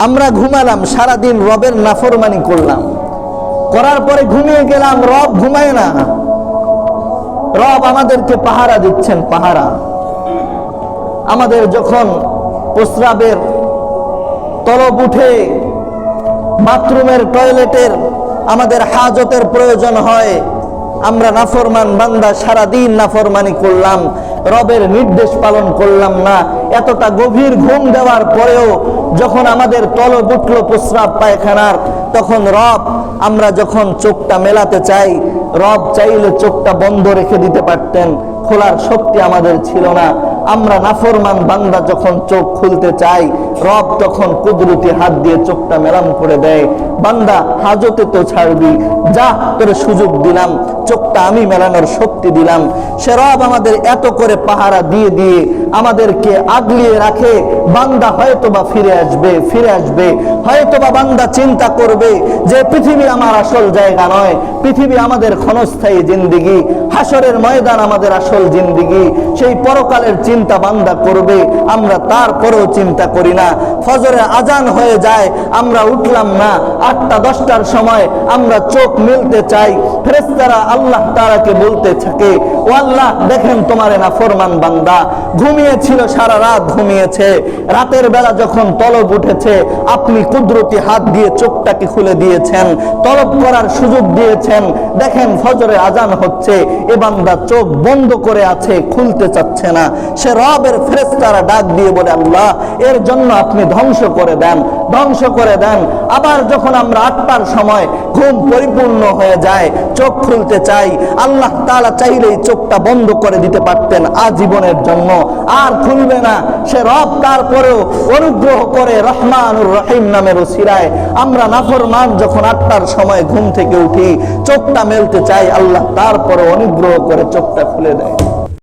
আমরা ঘুমালাম, সারাদিন রবের নাফরমানি করলাম। করার পরে ঘুমিয়ে গেলাম, রব ঘুমায় না। রব আমাদেরকে পাহারা দিচ্ছেন, পাহারা। আমাদের যখন প্রস্রাবের তলব উঠে, বাথরুমের টয়লেটের আমাদের হাজতের প্রয়োজন হয় আমরা নাফরমান বান্দা, সারাদিন নাফরমানি করলাম, রবের নির্দেশ পালন করলাম না। এতটা গভীর ঘুম দেওয়ার পরেও যখন আমাদের তলব উঠল প্রস্রাব পায়খানার, তখন রব, আমরা যখন চোখটা মেলাতে চাই, রব চাইলে চোখটা বন্ধ রেখে দিতে পারতেন, খোলার শক্তি আমাদের ছিল না। আমরা নাফরমান বান্দা যখন চোখ খুলতে চাই রব তখন কুদরতি হাত দিয়ে চোখটা মেলাম করে দেয়, বান্দা হাজতে তো ছাড়বি, যা তোরে সুযোগ দিলাম, চোখটা আমি মেলানোর শক্তি দিলাম। সে রব আমাদের এত করে পাহারা দিয়ে দিয়ে আমাদেরকে আগলিয়ে রাখে, বান্দা হয়তোবা ফিরে আসবে ফিরে আসবে, হয়তোবা বান্দা চিন্তা করবে যে পৃথিবী আমার আসল জায়গা নয়, পৃথিবী আমাদের ক্ষণস্থায়ী জিন্দিগি হাসরের ময়দান আমাদের আসল জিন্দিগি, সেই পরকালের চিন্তা বান্দা করবে, আমরা তারপরেও চিন্তা করি না। ফজরে আজান হয়ে যায়, আমরা উঠলাম না। আটটা, দশটার সময় আমরা চোখ মিলতে চাই। ফেরেস্তারা আল্লাহ তারাকে বলতে থাকে, ও আল্লাহ, দেখেন তোমার না ফরমান বান্দা। ঘুমিয়েছিল, সারা রাত ঘুমিয়েছে। রাতের বেলা যখন তলব উঠেছে, আপনি কুদরতি হাত দিয়ে চোখটাকে খুলে দিয়েছেন, তলব করার সুযোগ দিয়েছেন। দেখেন ফজরে আজান হচ্ছে, এ বান্দা চোখ বন্ধ করে আছে, খুলতে চাচ্ছে না। সে রবের ফেরেস্তারা ডাক দিয়ে বলে, আল্লাহ এর জন্য আপনি ধ্বংস করে দেন, ধ্বংস করে দেন। আবার যখন আমরা আটটার সময় ঘুম পরিপূর্ণ হয়ে যায়, চোখ খুলতে চাই, আল্লাহ তাআলা চাইলেই চোখটা বন্ধ করে দিতে পারতেন আজীবনের জন্য। আর খুলবে না, সে রব তারপরেও অনুগ্রহ করে রহমানুর রহিম নামের ওসিরায় আমরা নাফরমান যখন আটটার সময় ঘুম থেকে উঠি, চোখটা মেলতে চাই, আল্লাহ তারপরে অনুগ্রহ করে চোখটা খুলে দেয়।